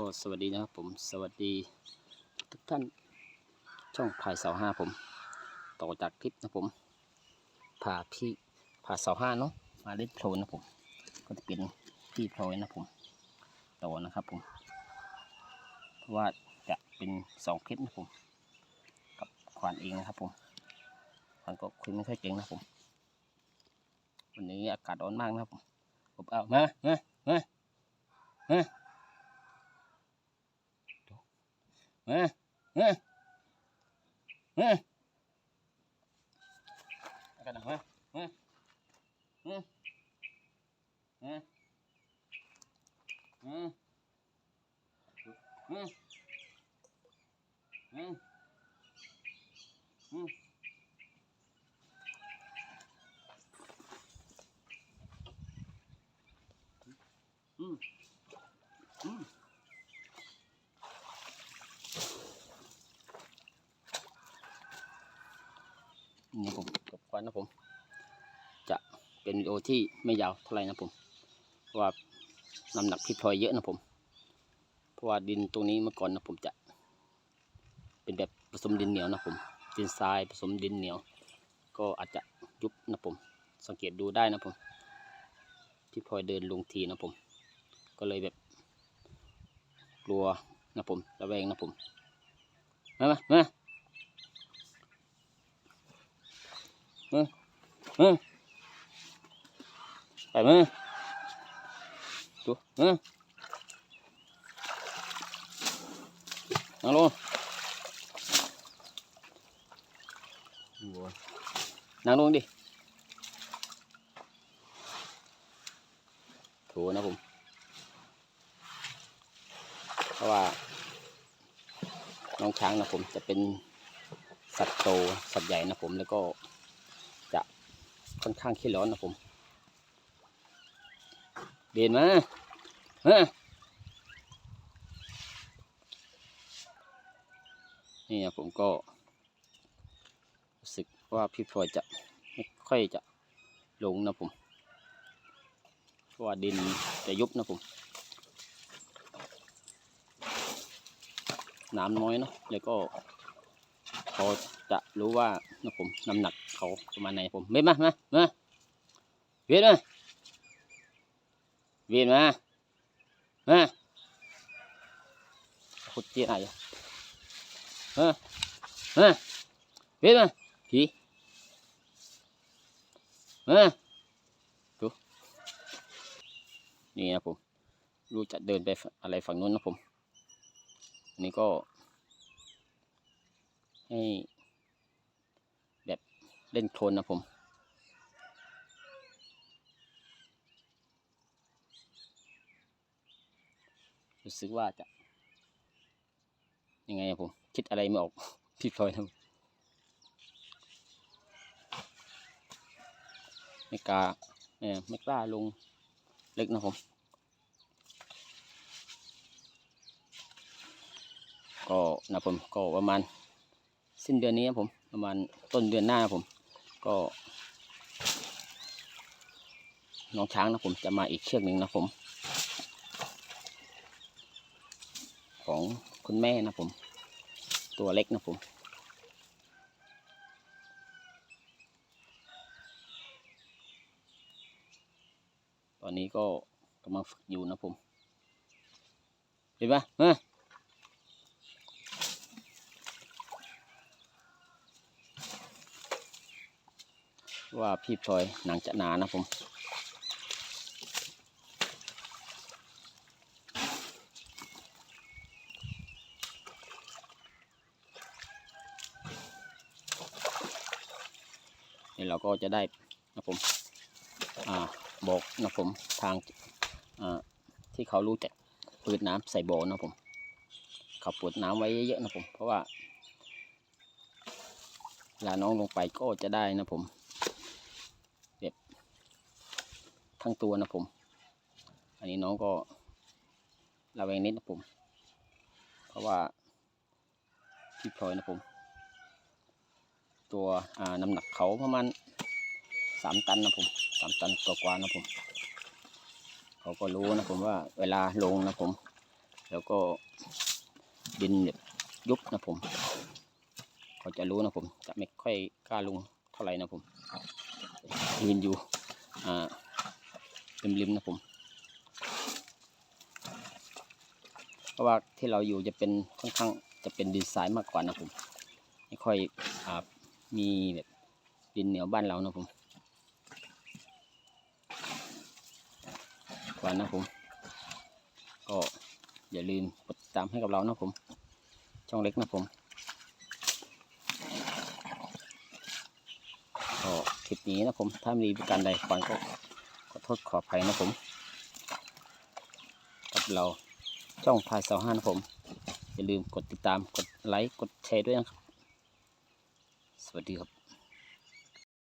ก็สวัสดีนะครับผมสวัสดีทุกท่านช่องพายเสาห้าผม ต่อจากคลิปนะผมพาพี่พาเสาห้าเนาะมาเล่นโคลนนะผม ก็จะเป็นพี่โพลอยนะผมต่อนะครับผมเพราะว่าจะเป็นสองคลิปนะผม กับควานเองนะครับผมควานก็คุยไม่ค่อยเก่งนะผมวันนี้อากาศร้อนมากนะครับผมผมเอามามามามา มามามาเอากันนะมามามามามามามามาอืมอืม นี่ผมกับควันนะผม จะเป็นวิดีโอที่ไม่ยาวเท่าไหร่นะผม เพราะว่าน้ำหนักพี่พลอยเยอะนะผม เพราะว่าดินตรงนี้เมื่อก่อนนะผมจะ เป็นแบบผสมดินเหนียวนะผม ดินทรายผสมดินเหนียว ก็อาจจะยุบนะผม สังเกตดูได้นะผม พี่พลอยเดินลงทีนะผม ก็เลยแบบกลัวนะผมระแวงนะผม มามามา มามาไปมาดูมานั่งลงนั่งลงดิโถูนะผมเพราะว่าน้องช้างนะผมจะเป็นสัตว์โตสัตว์ใหญ่นะผมแล้วก็ ค่อนข้างขี้ร้อนนะผม เบนมาฮะนี่นะผมก็รู้สึกว่าพี่พลอยจะไม่ค่อยจะลงนะผมเพราะว่าดินจะยุบนะผมน้ำน้อยเนาะแล้วก็ เขาจะรู้ว่านะผมน้ำหนักเขาประมาณไหนผมเวียนมามามาเวียนมาเวียนมามาขุดเจี๊ยอะไรอะมามาเวียนมาผีมาดูนี่นะผมรู้จะเดินไปอะไรฝั่งนู้นนะผมอันนี้ก็ ให้แบบเล่นโคลนนะผม รู้สึกว่าจะ ยังไงอะผม คิดอะไรไม่ออกพี่พลอยนะไม่กล้าเออไม่กล้าลงล็กนะผม ก็นะผมก็ประมาณ สิ้นเดือนนี้ครับผม ประมาณต้นเดือนหน้าผม ก็ น้องช้างนะผมจะมาอีกเชือกหนึ่งนะผม ของคุณแม่นะผม ตัวเล็กนะผมตอนนี้ก็กำลังฝึกอยู่นะผม เห็นปะมา ว่าพี่พลอยหนังจะหนานะผมนี่เราก็จะได้นะผมอบอกนะผมทางที่เขารู้จักปิดน้ำใส่บ่อนะผมเขาปิดน้ำไว้เยอะๆนะผม เพราะว่าเวลาน้องลงไปก็จะได้นะผม ทั้งตัวนะผม อันนี้น้องก็ระแวงนิดนะผม เพราะว่าพี่พลอยนะผม ตัวอ่าน้ำหนักเขาประมาณสามตันนะผมสามตันตัวกว่านะผม เขาก็รู้นะผมว่าเวลาลงนะผม แล้วก็ดินแบบยุบนะผม เขาจะรู้นะผม จะไม่ค่อยกล้าลงเท่าไหร่นะผมยืนอยู่อ่า ริมๆนะผม เพราะว่าที่เราอยู่จะเป็นค่อนข้างจะเป็นดินทรายมากกว่านะผม ไม่ค่อยอมีแบบดินเหนียวบ้านเรานะผมกว่านะผม ก็อย่าลืมกดติดตามให้กับเรานะผม ช่องเล็กนะผมก็คลิปนี้นะผม ถ้ามีประการใดขวางก็ อโทษขออภัยนะผม กับเราช่องพายเสาห้านะผม อย่าลืมกดติดตามกดไลค์กดแชร์ด้วยนะครับ สวัสดีครับ